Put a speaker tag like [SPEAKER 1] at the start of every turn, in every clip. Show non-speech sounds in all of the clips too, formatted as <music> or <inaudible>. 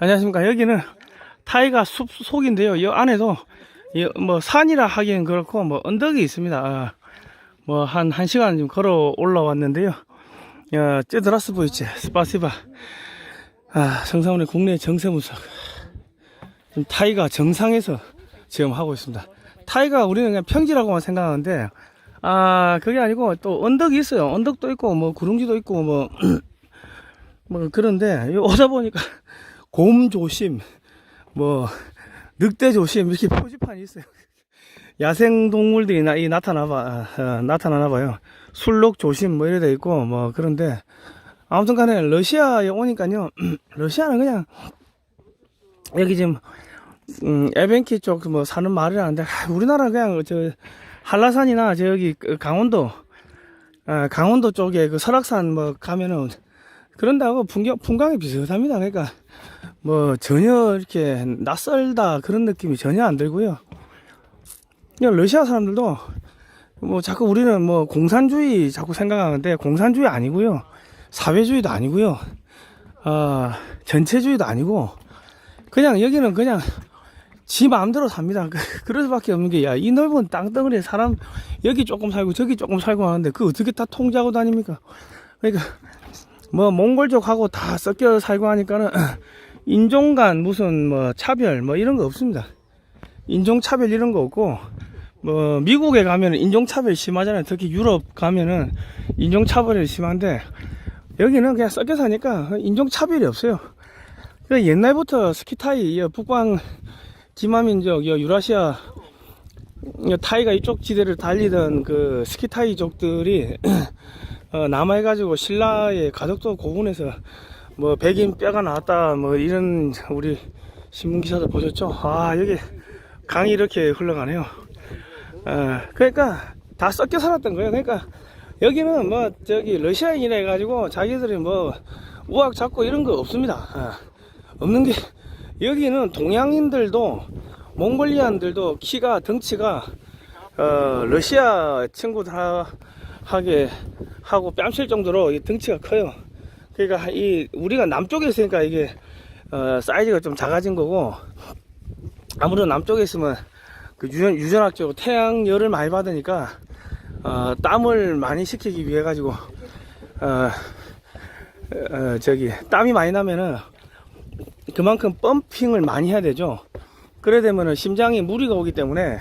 [SPEAKER 1] 안녕하십니까. 여기는 타이가 숲 속인데요. 이 안에도 이뭐 산이라 하기엔 그렇고 뭐 언덕이 있습니다. 뭐 한 한 시간 좀 걸어 올라왔는데요. 야, 쯔드라스 보이치 스파시바. 아, 정상훈의 국내 정세분석. 지금 타이가 정상에서 지금 하고 있습니다. 타이가 우리는 그냥 평지라고만 생각하는데 아, 그게 아니고 또 언덕이 있어요. 언덕도 있고 뭐 구릉지도 있고 뭐 <clears throat> 뭐 그런데 오다 보니까 곰 조심, 뭐 늑대 조심 이렇게 표지판이 있어요. <laughs> 야생 동물들이 나, 이 나타나봐 어, 나타나나 봐요. 술록 조심 뭐 이래 돼 있고 뭐 그런데 아무튼 간에 러시아에 오니까요. <clears throat> 러시아는 그냥 여기 지금 음, 에벤키 쪽 뭐 사는 말이라는데 아, 우리나라 그냥 저 한라산이나 저기 그 강원도 아, 강원도 쪽에 그 설악산 뭐 가면은 그런다고 풍경, 풍광이 비슷합니다. 그러니까, 뭐, 전혀 이렇게 낯설다 그런 느낌이 전혀 안 들고요. 그냥 러시아 사람들도 뭐 자꾸 우리는 뭐 공산주의 자꾸 생각하는데 공산주의 아니고요. 사회주의도 아니고요. 아, 전체주의도 아니고 그냥 여기는 그냥 지 마음대로 삽니다. 그- 그럴 수밖에 없는 게, 야, 이 넓은 땅덩어리에 사람, 여기 조금 살고, 저기 조금 살고 하는데, 그 어떻게 다 통제하고 다닙니까? 그러니까, 뭐 몽골족하고 다 섞여 살고 하니까는 인종 간 무슨 뭐 차별 뭐 이런 거 없습니다. 인종 차별 이런 거 없고 뭐 미국에 가면은 인종 차별 심하잖아요. 특히 유럽 가면은 인종 차별이 심한데 여기는 그냥 섞여 사니까 인종 차별이 없어요. 그 옛날부터 스키타이 이 북방 기마민족 이 유라시아 이 타이가 이쪽 지대를 달리던 그 스키타이족들이 <clears throat> 어, 남아해가지고 신라의 가덕도 고군에서 뭐 백인 뼈가 나왔다 뭐 이런 우리 신문 기사들 보셨죠? 아 여기 강이 이렇게 흘러가네요. 어, 그러니까 다 섞여 살았던 거예요. 그러니까 여기는 뭐 저기 러시아인이라 해가지고 자기들이 뭐 우악 잡고 이런 거 없습니다. 어, 없는 게 여기는 동양인들도 몽골리안들도 키가 덩치가 어, 러시아 친구들 하- 하게 하고 뺨칠 정도로 이 덩치가 커요. 그러니까 이 우리가 남쪽에 있으니까 이게 어, 사이즈가 좀 작아진 거고 아무래도 남쪽에 있으면 그 유전 유전학 적으로 태양 열을 많이 받으니까 어, 땀을 많이 식히기 위해 가지고 어, 어, 저기 땀이 많이 나면은 그만큼 펌핑을 많이 해야 되죠. 그래 되면은 심장에 무리가 오기 때문에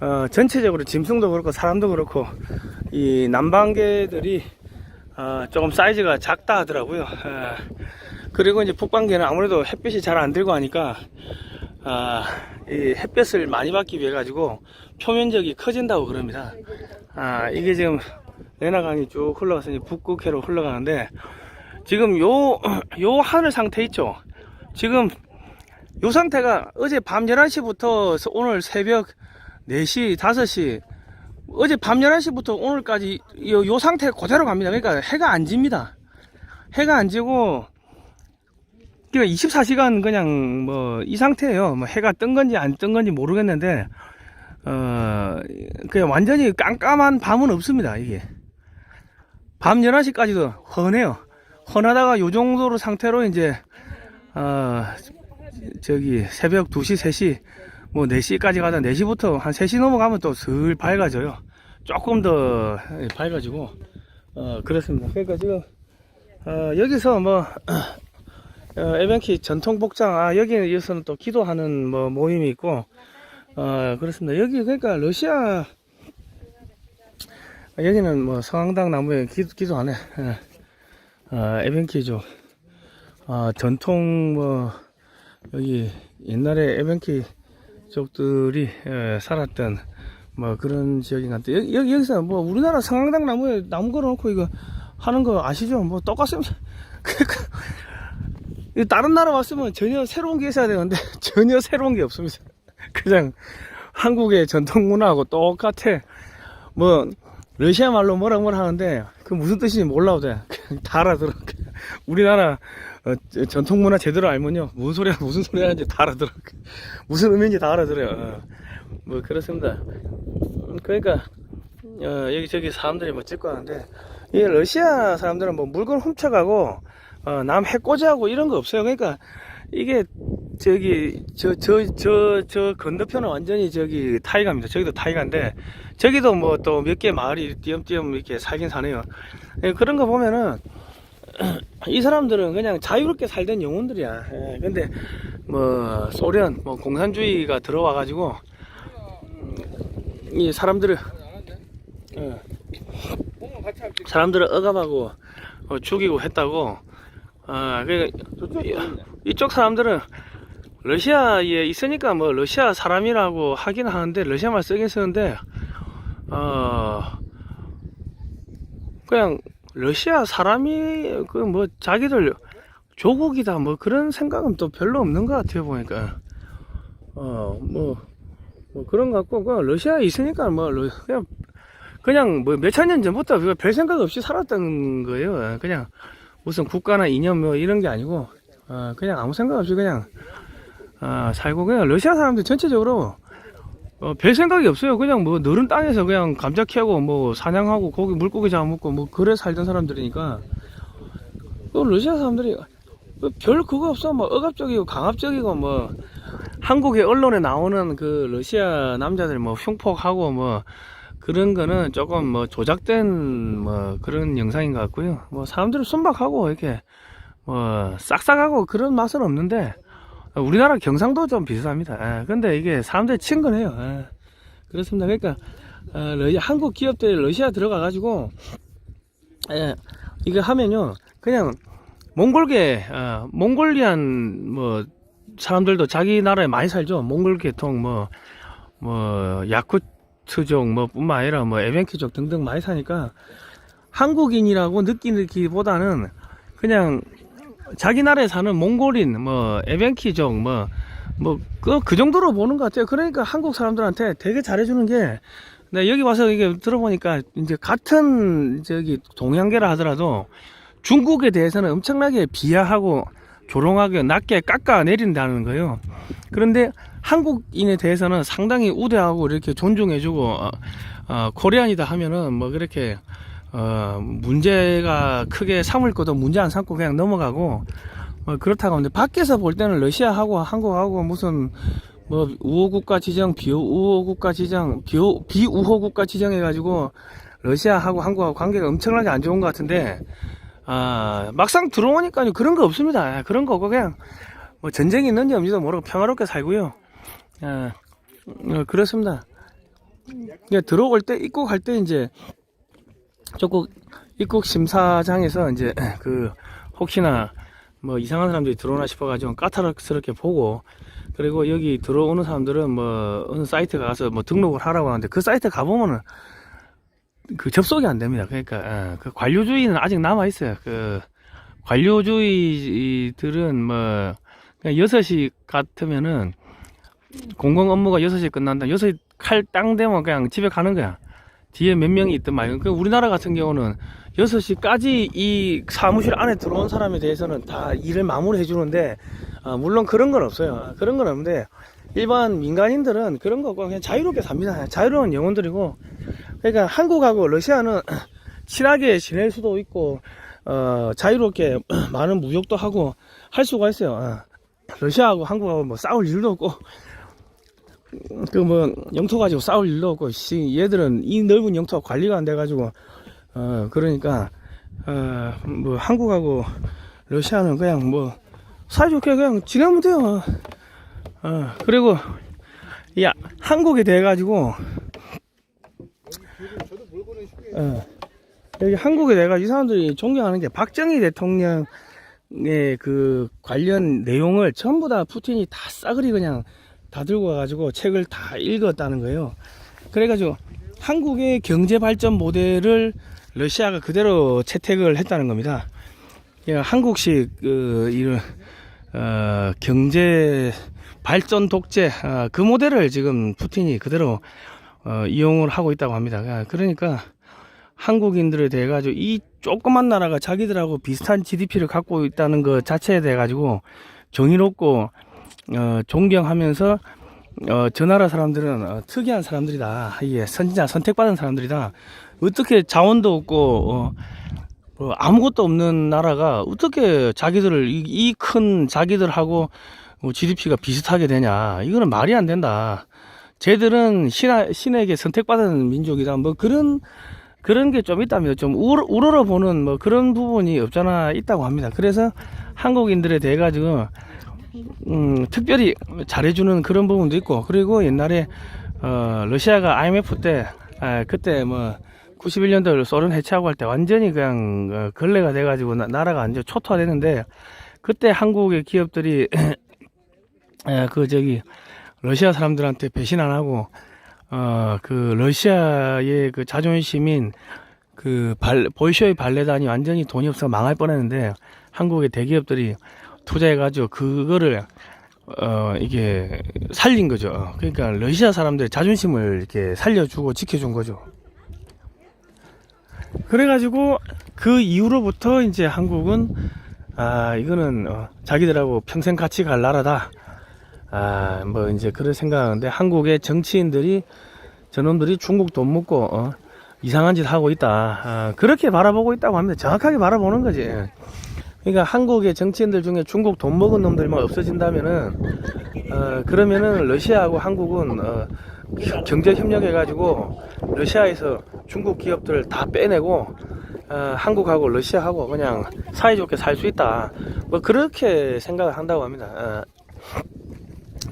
[SPEAKER 1] 어, 전체적으로 짐승도 그렇고 사람도 그렇고 이 남방개들이 어, 조금 사이즈가 작다 하더라고요. 어, 그리고 이제 북방개는 아무래도 햇빛이 잘 안 들고 하니까 아, 이 햇볕을 많이 받기 위해 가지고 표면적이 커진다고 그럽니다. 아, 이게 지금 레나강이 쭉 흘러가서 북극해로 흘러가는데 지금 요, 요 하늘 상태 있죠? 지금 요 상태가 어제 밤 11시부터 오늘 새벽 4시, 5시 어제 밤 11시부터 오늘까지 요, 요 상태 그대로 갑니다. 그러니까 해가 안 집니다. 해가 안 지고 그러니까 24시간 그냥 뭐 이 상태예요. 뭐 해가 뜬 건지 안 뜬 건지 모르겠는데 어 그냥 완전히 깜깜한 밤은 없습니다. 이게 밤 11시까지도 훤해요. 훤하다가 요 정도로 상태로 이제 어 저기 새벽 2시, 3시 뭐 4시까지 가다 4시부터 한 3시 넘어가면 또 슬 밝아져요. 조금 더 밝아지고 어 그렇습니다. 그러니까 지금 어 여기서 뭐 <clears throat> 어, 에벤키 전통 복장 아 여기에서는 또 기도하는 뭐 모임이 있고 어 그렇습니다. 여기 그러니까 러시아 여기는 뭐 성황당 나무에 기, 기도하네. 예. 어, 에벤키죠. 아 전통 뭐 여기 옛날에 에벤키 쪽들이 예, 살았던 뭐 그런 지역인 것 같아요. 여기, 여기, 여기서 뭐 우리나라 성황당 나무에 나무 걸어놓고 이거 하는 거 아시죠? 뭐 똑같습니다. <laughs> 그러니까 이 다른 나라 왔으면 전혀 새로운 게 있어야 되는데 <laughs> 전혀 새로운 게 없습니다. <laughs> 그냥 한국의 전통 문화하고 똑같아. 뭐 러시아 말로 뭐라 뭐라 하는데 그 무슨 뜻인지 몰라도 돼. 그냥 다 알아들어. 우리나라 어, 저- 전통 문화 제대로 알면요 무슨 소리야 무슨 소리 하는지 다 알아들어. <laughs> 무슨 의미인지 다 알아들어요. 어. 뭐 그렇습니다. 음, 그러니까 어, 여기 저기 사람들이 뭐 찍고 하는데 이 러시아 사람들은 뭐 물건 훔쳐가고 어, 남 해코지하고 이런 거 없어요. 그러니까 이게 저기 저 저 저 저 건너편은 완전히 저기 타이가입니다. 저기도 타이가인데 저기도 뭐 또 몇 개 마을이 띄엄띄엄 이렇게 살긴 사네요. 예, 그런 거 보면은 이 사람들은 그냥 자유롭게 살던 영혼들이야. 예, 근데 뭐 소련, 뭐 공산주의가 들어와 가지고 이 사람들을 예, 사람들을 억압하고 어, 죽이고 했다고. 아, 그 이쪽 사람들은 러시아에 있으니까 뭐 러시아 사람이라고 하긴 하는데 러시아 말 쓰긴 쓰는데 어 그냥 러시아 사람이 그 뭐 자기들 조국이다 뭐 그런 생각은 또 별로 없는 것 같아요 보니까. 어뭐 뭐 그런 것 같고 그 러시아에 있으니까 뭐 러- 그냥 그냥 뭐 몇천 년 전부터 그별 생각 없이 살았던 거예요. 그냥 무슨 국가나 이념 뭐 이런 게 아니고 어, 그냥 아무 생각 없이 그냥 아, 살고 그냥 러시아 사람들 전체적으로 어, 별 생각이 없어요. 그냥 뭐 너른 땅에서 그냥 감자 캐고 뭐 사냥하고 고기 물고기 잡아먹고 뭐 그래 살던 사람들이니까 또 러시아 사람들이 뭐별 그거 없어. 뭐 억압적이고 강압적이고 뭐 한국의 언론에 나오는 그 러시아 남자들 뭐 흉폭하고 뭐 그런 거는 조금 뭐 조작된 뭐 그런 영상인 것 같고요. 뭐 사람들이 순박하고 이렇게 뭐 싹싹하고 그런 맛은 없는데 우리나라 경상도 좀 비슷합니다. 예, 근데 이게 사람들이 친근해요. 예, 그렇습니다. 그러니까 어, 러- 한국 기업들 러시아 들어가 가지고 예, 이거 하면요 그냥 몽골계 어, 몽골리안 뭐 사람들도 자기 나라에 많이 살죠. 몽골 계통 뭐 뭐 야쿠트족 뭐 뿐만 아니라 뭐 에벤키족 등등 많이 사니까 한국인이라고 느끼기보다는 그냥 자기 나라에 사는 몽골인, 뭐, 에벤키족, 뭐, 뭐, 그, 그 정도로 보는 것 같아요. 그러니까 한국 사람들한테 되게 잘해주는 게, 네, 여기 와서 이게 들어보니까, 이제 같은, 저기, 동양계라 하더라도, 중국에 대해서는 엄청나게 비하하고, 조롱하게 낮게 깎아 내린다는 거예요. 그런데 한국인에 대해서는 상당히 우대하고, 이렇게 존중해주고, 어, 어, 코리안이다 하면은, 뭐, 그렇게, 어, 문제가 크게 삼을 것도 문제 안 삼고 그냥 넘어가고, 뭐 그렇다고 하는데, 밖에서 볼 때는 러시아하고 한국하고 무슨, 뭐, 우호 국가 지정, 비우호 국가 지정, 비우, 비우호 국가 지정해 가지고, 러시아하고 한국하고 관계가 엄청나게 안 좋은 것 같은데, 아, 막상 들어오니까 그런 거 없습니다. 그런 거 없고, 그냥, 뭐 전쟁이 있는지 없는지도 모르고 평화롭게 살고요. 아, 어, 그렇습니다. 들어올 때, 입국할 때 이제, 조금 입국 심사장에서 이제 그 혹시나 뭐 이상한 사람들이 들어오나 싶어가지고 까탈스럽게 보고 그리고 여기 들어오는 사람들은 뭐 어느 사이트 가서 뭐 등록을 하라고 하는데 그 사이트 가보면은 그 접속이 안 됩니다. 그러니까 어, 그 관료주의는 아직 남아 있어요. 그 관료주의들은 뭐 그냥 6시 같으면은 공공 업무가 6시에 끝난다. 6시 칼 땅 되면 그냥 집에 가는 거야. 뒤에 몇 명이 있든 말이야. 그 우리나라 같은 경우는 6시까지 이 사무실 안에 들어온 사람에 대해서는 다 일을 마무리해 주는데, 아, 물론 그런 건 없어요. 아, 그런 건 없는데, 일반 민간인들은 그런 거 없고 그냥 자유롭게 삽니다. 자유로운 영혼들이고, 그러니까 한국하고 러시아는 <clears throat> 친하게 지낼 수도 있고, 어, 자유롭게 <clears throat> 많은 무역도 하고 할 수가 있어요. 아, 러시아하고 한국하고 뭐 싸울 일도 없고, 그뭐 영토 가지고 싸울 일도 없고 씨 얘들은 이 넓은 영토가 관리가 안 돼 가지고 어 그러니까 어 뭐 한국하고 러시아는 그냥 뭐 사이좋게 그냥 지내면 돼요. 어 그리고 야 한국에 대해 가지고 어 여기 한국에 가지고 이 사람들이 존경하는 게 박정희 대통령의 그 관련 내용을 전부 다 푸틴이 다 싸그리 그냥 다 들고 와가지고 책을 다 읽었다는 거예요. 그래가지고 한국의 경제 발전 모델을 러시아가 그대로 채택을 했다는 겁니다. 예, 한국식 그 이런 어, 경제 발전 독재 아, 그 모델을 지금 푸틴이 그대로 어, 이용을 하고 있다고 합니다. 아, 그러니까 한국인들에 대해 가지고 이 조그만 나라가 자기들하고 비슷한 GDP를 갖고 있다는 것 자체에 대해 가지고 정의롭고 어, 존경하면서 어, 저 나라 사람들은 어, 특이한 사람들이다. 예, 선진자 선택받은 사람들이다. 어떻게 자원도 없고 어, 뭐 아무것도 없는 나라가 어떻게 자기들을 이큰 자기들하고 뭐 GDP가 비슷하게 되냐 이거는 말이 안 된다. 쟤들은 신, 신에게 선택받은 민족이다. 뭐 그런 그런 게 좀 있다면 좀 우러, 우러러 보는 뭐 그런 부분이 없잖아 있다고 합니다. 그래서 한국인들에 대해 가지고 음, 특별히 잘해주는 그런 부분도 있고 그리고 옛날에 어, 러시아가 IMF 때 아, 그때 뭐 91년도 소련 해체하고 할 때 완전히 그냥 어, 걸레가 돼가지고 나, 나라가 완전 초토화되는데 그때 한국의 기업들이 에, <clears throat> 그 저기 러시아 사람들한테 배신 안 하고 어 그 러시아의 그 자존심인 그 발, 볼쇼이 발레단이 완전히 돈이 없어 망할 뻔했는데 한국의 대기업들이 투자해가지고 그거를 어 이게 살린 거죠. 그러니까 러시아 사람들의 자존심을 이렇게 살려주고 지켜준 거죠. 그래가지고 그 이후로부터 이제 한국은 아 이거는 어, 자기들하고 평생 같이 갈 나라다. 아 뭐 이제 그런 생각하는데 한국의 정치인들이 저놈들이 중국 돈 먹고 어, 이상한 짓 하고 있다. 아, 그렇게 바라보고 있다고 합니다. 정확하게 바라보는 거지. 그러니까 한국의 정치인들 중에 중국 돈 먹은 놈들만 없어진다면은 어, 그러면은 러시아하고 한국은 어, 경제 협력해가지고 러시아에서 중국 기업들을 다 빼내고 어, 한국하고 러시아하고 그냥 사이좋게 살 수 있다. 뭐 그렇게 생각을 한다고 합니다. 어.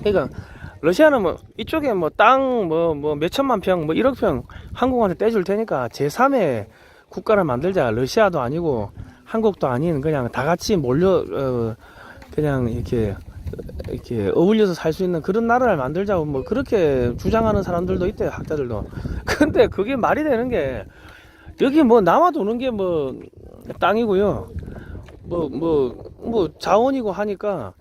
[SPEAKER 1] 그러니까 러시아는 뭐 이쪽에 뭐 땅 뭐 뭐 몇천만 평뭐 1억 평 한국한테 떼줄 테니까 제3의 국가를 만들자. 러시아도 아니고 한국도 아닌 그냥 다 같이 몰려 어, 그냥 이렇게 이렇게 어울려서 살 수 있는 그런 나라를 만들자고 뭐 그렇게 주장하는 사람들도 있대요 학자들도. <laughs> 근데 그게 말이 되는 게 여기 뭐 남아 도는 게 뭐 땅이고요. 뭐 뭐뭐 자원이고 하니까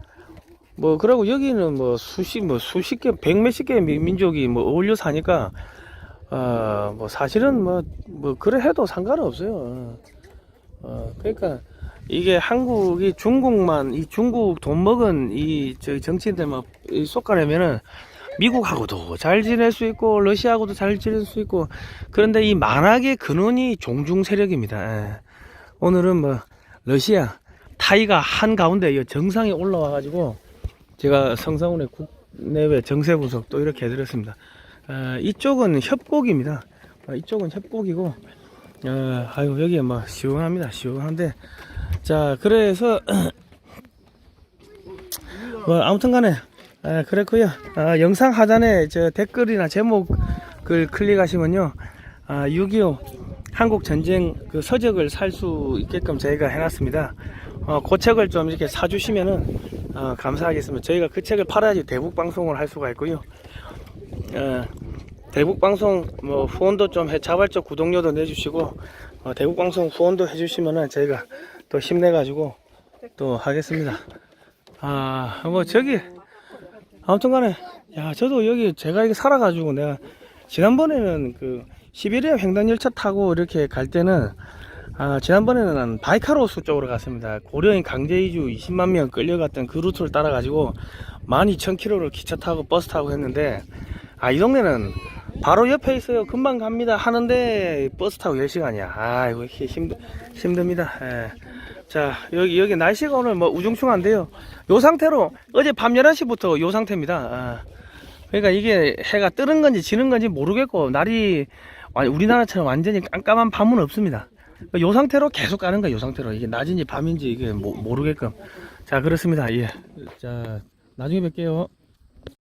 [SPEAKER 1] 뭐 그러고 여기는 뭐 수십 뭐 수십 개 백 몇십 개의 민- 민족이 뭐 어울려 사니까 어 뭐 사실은 뭐뭐 그래 해도 상관은 없어요 어 그러니까 이게 한국이 중국만 이 중국 돈 먹은 이 저기 정치인들만 이 쏙가려면은 미국하고도 잘 지낼 수 있고 러시아하고도 잘 지낼 수 있고 그런데 이 만악의 근원이 종중 세력입니다. 예. 오늘은 뭐 러시아 타이가 한 가운데 이 정상에 올라와 가지고 제가 성상훈의 국내외 정세 분석 또 이렇게 해드렸습니다. 어, 이쪽은 협곡입니다. 어, 이쪽은 협곡이고 어, 아유 여기 뭐 시원합니다. 시원한데 자 그래서 <coughs> 뭐 아무튼간에 아, 그랬고요. 아, 영상 하단에 저 댓글이나 제목을 클릭하시면요, 아, 6.25 한국 전쟁 그 서적을 살 수 있게끔 저희가 해놨습니다. 어, 그 책을 좀 이렇게 사주시면은 어, 감사하겠습니다. 저희가 그 책을 팔아야지 대북 방송을 할 수가 있고요. 어, 대북 방송 뭐 후원도 좀 해, 자발적 구독료도 내주시고 어, 대북 방송 후원도 해주시면은 저희가 또 힘내가지고 또 하겠습니다. 아, 뭐 저기 아무튼 간에 야 저도 여기 제가 이게 살아가지고 내가 지난번에는 그 시베리아 횡단열차 타고 이렇게 갈 때는 아 지난번에는 난 바이카로스 쪽으로 갔습니다 고려인 강제이주 20만 명 끌려갔던 그 루트를 따라가지고 12,000km를 기차 타고 버스 타고 했는데 아 이 동네는 바로 옆에 있어요. 금방 갑니다. 하는데 버스 타고 10시간이야. 아 이렇게 힘, 힘듭니다. 예. 자 여기 여기 날씨가 오늘 뭐 우중충한데요. 요 상태로 어제 밤 11시부터 요 상태입니다. 아, 그러니까 이게 해가 뜨는 건지 지는 건지 모르겠고 날이 와- 우리나라처럼 완전히 깜깜한 밤은 없습니다. 요 상태로 계속 가는 거예요 요 상태로. 이게 낮인지 밤인지 이게 모, 모르게끔. 자 그렇습니다. 예자 나중에 뵐게요